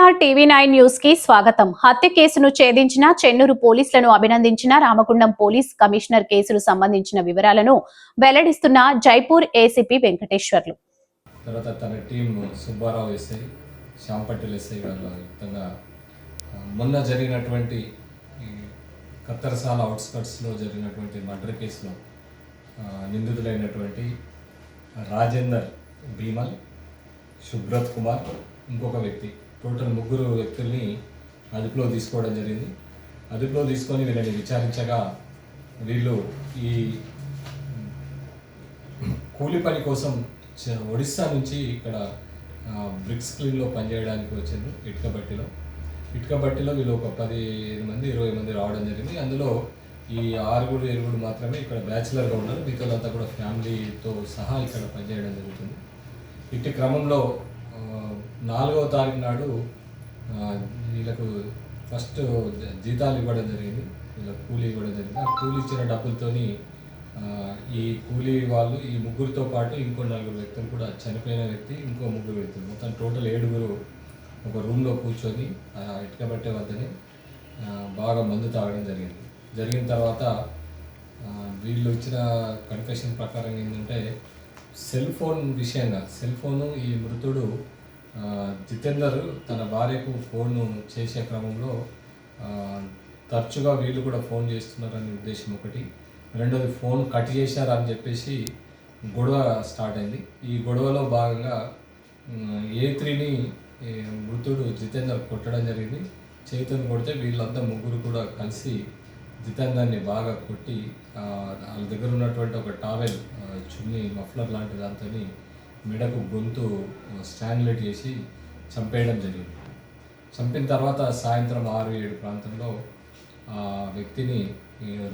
NTR TV nine న్యూస్కి స్వాగతం. హత్య కేసును ఛేదించిన చెన్నూరు పోలీసులను అభినందించిన రామగుండం పోలీస్ కమిషనర్ కేసులు సంబంధించిన వివరాలను వెల్లడిస్తున్న జైపూర్ ఏసీపీ వెంకటేశ్వర్లు. తర్వాత తన team Subbarao SI Shyam Patel SI గారు మొన్న జరిగినటువంటి ఈ కత్తరసాల అవుట్స్కట్స్లో జరిగినటువంటి మర్డర్ కేసులో నిందితులైనటువంటి రాజేందర్ భీమల్ శుభ్రత్ కుమార్ ఇంకొక వ్యక్తి టోటల్ ముగ్గురు వ్యక్తుల్ని అదుపులో తీసుకోవడం జరిగింది. అదుపులో తీసుకొని వీళ్ళని విచారించగా వీళ్ళు ఈ కూలి పని కోసం ఒడిస్సా నుంచి ఇక్కడ బ్రిక్స్ క్లీన్లో పనిచేయడానికి వచ్చింది ఇటుక బట్టిలో ఇటుక బట్టిలో వీళ్ళు ఒక పదిహేను మంది ఇరవై మంది రావడం జరిగింది. అందులో ఈ ఆరుగురు ఏరుగురు మాత్రమే ఇక్కడ బ్యాచిలర్గా ఉన్నారు. మిగతాదంతా కూడా ఫ్యామిలీతో సహా ఇక్కడ పనిచేయడం జరుగుతుంది. ఇట్టి క్రమంలో నాలుగవ తారీఖు నాడు వీళ్ళకు ఫస్ట్ జీతాలు ఇవ్వడం జరిగింది. వీళ్ళకి కూలీ ఇవ్వడం జరిగింది. ఆ కూలీ ఇచ్చిన డబ్బులతోని ఈ కూలీ వాళ్ళు ఈ ముగ్గురితో పాటు ఇంకో నలుగురు వ్యక్తులు కూడా చనిపోయిన వ్యక్తి ఇంకో ముగ్గురు వ్యక్తులు. మొత్తం టోటల్ ఏడుగురు ఒక రూమ్లో కూర్చొని ఇటుక బట్టే వద్దనే బాగా మందు తాగడం జరిగింది. జరిగిన తర్వాత వీళ్ళు ఇచ్చిన కన్ఫెషన్ ప్రకారం ఏంటంటే సెల్ ఫోన్ విషయంగా సెల్ ఫోను ఈ మృతుడు జితేందర్ తన భార్యకు ఫోన్ చేసే క్రమంలో తరచుగా వీళ్ళు కూడా ఫోన్ చేస్తున్నారనే ఉద్దేశం ఒకటి. రెండోది ఫోన్ కట్ చేశారని చెప్పేసి గొడవ స్టార్ట్ అయింది. ఈ గొడవలో భాగంగా ఏ త్రీని మృతుడు జితేందర్ కొట్టడం జరిగింది. చేతిని కొడితే వీళ్ళంతా ముగ్గురు కూడా కలిసి జితేందర్ని బాగా కొట్టి వాళ్ళ దగ్గర ఉన్నటువంటి ఒక టావెల్ చున్ని చున్నీ మఫ్లర్ లాంటి దాంతో మెడకు గొంతు స్టాంగులేట్ చేసి చంపేయడం జరిగింది. చంపిన తర్వాత సాయంత్రం ఆరు ఏడు ప్రాంతంలో ఆ వ్యక్తిని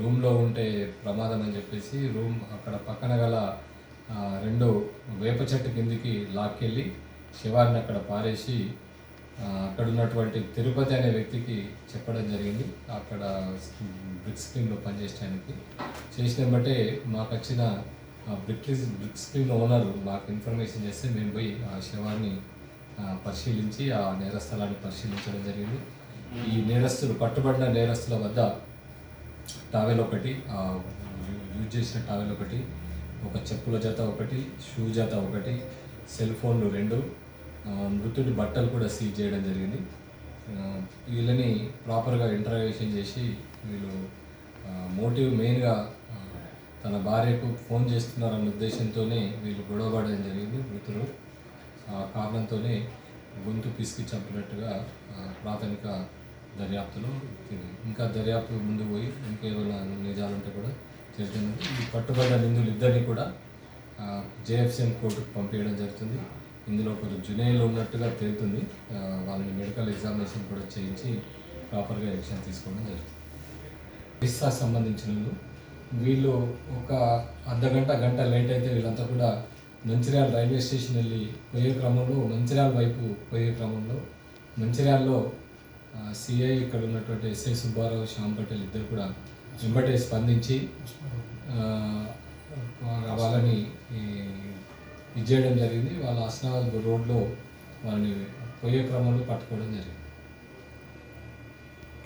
రూమ్లో ఉంటే ప్రమాదం అని చెప్పేసి రూమ్ అక్కడ పక్కన గల రెండు వేప చెట్టు కిందికి లాక్కెళ్ళి శివాన్ని అక్కడ పారేసి అక్కడ ఉన్నటువంటి తిరుపతి అనే వ్యక్తికి చెప్పడం జరిగింది. అక్కడ బ్రిక్ స్క్రీన్లో పనిచేయడానికి చేసిన బట్టే మాకు వచ్చిన బ్రిక్ బ్రిక్ స్క్రీన్ ఓనర్ మాకు ఇన్ఫర్మేషన్ చేస్తే మేము పోయి ఆ శవాన్ని పరిశీలించి ఆ నేరస్థలాన్ని పరిశీలించడం జరిగింది. ఈ నేరస్తులు పట్టుబడిన నేరస్తుల వద్ద టావెల్ ఒకటి యూజ్ చేసిన టావెల్ ఒకటి ఒక చెప్పుల జత ఒకటి షూ జత ఒకటి సెల్ ఫోన్లు రెండు మృతుడి బట్టలు కూడా సీజ్ చేయడం జరిగింది. వీళ్ళని ప్రాపర్గా ఇంటర్వ్యూషన్ చేసి వీళ్ళు మోటివ్ మెయిన్గా తన భార్యకు ఫోన్ చేస్తున్నారన్న ఉద్దేశంతోనే వీళ్ళు గొడవ పడడం జరిగింది. మృతులు ఆ కారణంతోనే గొంతు పిసికి చంపినట్టుగా ప్రాథమిక దర్యాప్తులో ఇంకా దర్యాప్తు ముందు పోయి ఇంకేమైనా నిజాలుంటే కూడా జరుగుతుంది ఈ పట్టుబడిన నిందులు ఇద్దరిని కూడా జేఎఫ్సిఎం కోర్టుకు పంపించడం జరుగుతుంది. ఇందులో కొంచెం జునేలో ఉన్నట్టుగా తేలుతుంది. వాళ్ళని మెడికల్ ఎగ్జామినేషన్ కూడా చేయించి ప్రాపర్గా ఎక్షన్ తీసుకోవడం జరుగుతుంది. విస్సా సంబంధించిన వీళ్ళు ఒక అర్ధగంట గంట లేట్ అయితే వీళ్ళంతా కూడా మంచిర్యాల రైల్వే స్టేషన్ వెళ్ళి పోయే క్రమంలో మంచిర్యాల వైపు పోయే క్రమంలో మంచిర్యాలలో సిఐ ఇక్కడ ఉన్నటువంటి ఎస్ఐ సుబ్బారావు శ్యామ్ పటేల్ ఇద్దరు కూడా వెంబటే స్పందించి వాళ్ళని ఇది చేయడం జరిగింది. వాళ్ళ అస్నాబాద్ రోడ్లో వాళ్ళని పోయే క్రమంలో పట్టుకోవడం జరిగింది.